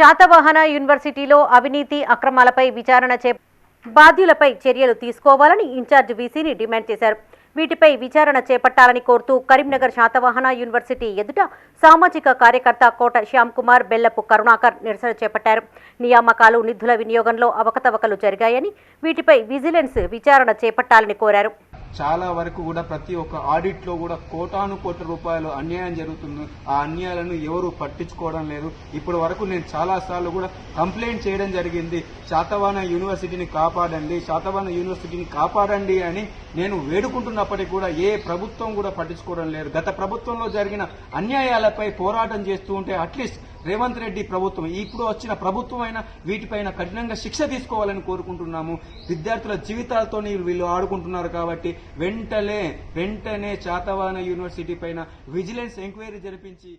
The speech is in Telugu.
శాతవాహన యూనివర్సిటీలో అవినీతి అక్రమాలపై విచారణ చే బాధ్యులపై చర్యలు తీసుకోవాలని ఇన్ఛార్జ్ వీసీని డిమాండ్ చేశారు. వీటిపై విచారణ చేపట్టాలని కోరుతూ కరీంనగర్ శాతవాహన యూనివర్సిటీ ఎదుట సామాజిక కార్యకర్త కోట శ్యామ్ కుమార్ బెల్లపు కరుణాకర్ నిరసన చేపట్టారు. నియామకాలు నిధుల వినియోగంలో అవకతవకలు జరిగాయని వీటిపై విజిలెన్స్ విచారణ చేపట్టాలని కోరారు. చాలా వరకు కూడా ప్రతి ఒక్క ఆడిట్లో కూడా కోటాను కోట్ల రూపాయలు అన్యాయం జరుగుతుంది. ఆ అన్యాయాలను ఎవరు పట్టించుకోవడం లేదు. ఇప్పటి వరకు నేను చాలా సార్లు కూడా కంప్లైంట్ చేయడం జరిగింది. శాతవాన యూనివర్సిటీని కాపాడండి శాతవాన యూనివర్సిటీని కాపాడండి అని నేను వేడుకుంటున్నప్పటికీ కూడా ఏ ప్రభుత్వం కూడా పట్టించుకోవడం లేదు. గత ప్రభుత్వంలో జరిగిన అన్యాయాలపై పోరాటం చేస్తూ ఉంటే అట్లీస్ట్ రేవంత్ రెడ్డి ప్రభుత్వం. ఇప్పుడు వచ్చిన ప్రభుత్వం అయినా వీటిపైన కఠినంగా శిక్ష తీసుకోవాలని కోరుకుంటున్నాము. విద్యార్థుల జీవితాలతో వీళ్ళు ఆడుకుంటున్నారు కాబట్టి వెంటనే వెంటనే చాతవాన యూనివర్సిటీ పైన విజిలెన్స్ ఎంక్వైరీ జరిపించి